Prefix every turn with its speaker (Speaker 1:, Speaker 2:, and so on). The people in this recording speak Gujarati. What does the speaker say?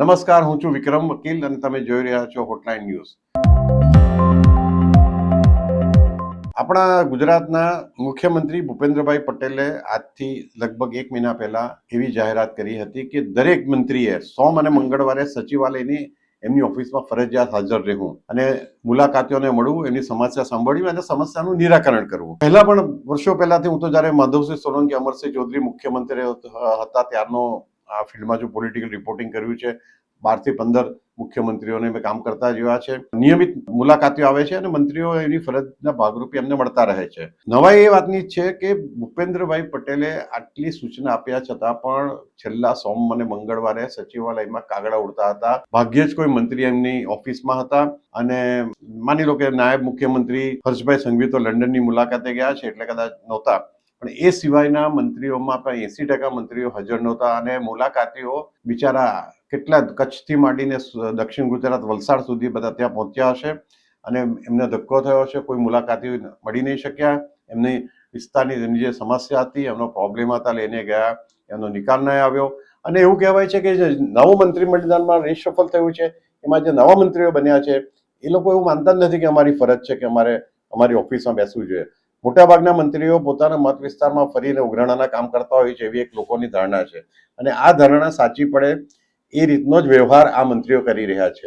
Speaker 1: નમસ્કાર, હું છું વિક્રમ વકીલ અને તમે જોઈ રહ્યા છો હોટલાઇન ન્યૂઝ આપણા ગુજરાતના મુખ્યમંત્રી ભૂપેન્દ્રભાઈ પટેલે આજથી લગભગ એક મહિના પહેલા એવી જાહેરાત કરી હતી કે દરેક મંત્રીએ સોમ અને મંગળવારે સચિવાલયની એમની ઓફિસમાં ફરજિયાત હાજર રહેવું અને મુલાકાતીઓને મળવું, એની સમસ્યા સાંભળવી અને સમસ્યાનું નિરાકરણ કરવું. પહેલા પણ વર્ષો પહેલાથી હું તો જ્યારે માધવસિંહ સોલંકી, અમરસિંહ ચૌધરી મુખ્યમંત્રી હતા ત્યારનો આ ફિલ્ડમાં જો પોલિટિકલ રિપોર્ટિંગ કર્યું છે, બારથી પંદર મુખ્યમંત્રીઓને મેં કામ કરતા જોયા છે. નિયમિત મુલાકાતીઓ આવે છે અને મંત્રીઓ એની ફરજના ભાગરૂપે એમને મળતા રહે છે. નવાઈ એ વાતની છે કે ભૂપેન્દ્રભાઈ પટેલે આટલી સૂચના આપ્યા છતાં પણ છેલ્લા સોમ અને મંગળવારે સચિવાલયમાં કાગડા ઉડતા હતા. ભાગ્યે જ કોઈ મંત્રી એમની ઓફિસમાં હતા અને માની લો કે નાયબ મુખ્યમંત્રી હર્ષભાઈ સંઘવી તો લંડનની મુલાકાતે ગયા છે એટલે કદાચ નહોતા. પણ એ સિવાયના મંત્રીઓમાં પણ એસી ટકા મંત્રીઓ હાજર નહોતા અને મુલાકાતીઓ બિચારા કેટલા કચ્છથી માંડીને દક્ષિણ ગુજરાત, વલસાડ સુધી બધા ત્યાં પહોંચ્યા હશે અને એમને ધક્કો થયો હશે, કોઈ મુલાકાતી મળી નહીં શક્યા. એમની વિસ્તારની એમની જે સમસ્યા હતી, એમનો પ્રોબ્લેમ હતા, લઈને ગયા, એમનો નિકાલ નહીં આવ્યો. અને એવું કહેવાય છે કે જે નવું મંત્રીમંડળમાં રિશફલ થયું છે, એમાં જે નવા મંત્રીઓ બન્યા છે, એ લોકો એવું માનતા જ નથી કે અમારી ફરજ છે કે અમારે અમારી ઓફિસમાં બેસવું જોઈએ. મોટાભાગના મંત્રીઓ પોતાના મત વિસ્તારમાં ફરીને ઉઘરાણાના કામ કરતા હોય છે એવી એક લોકોની ધારણા છે. અને આ ધારણા સાચી પડે એ રીતનો જ વ્યવહાર આ મંત્રીઓ કરી રહ્યા છે.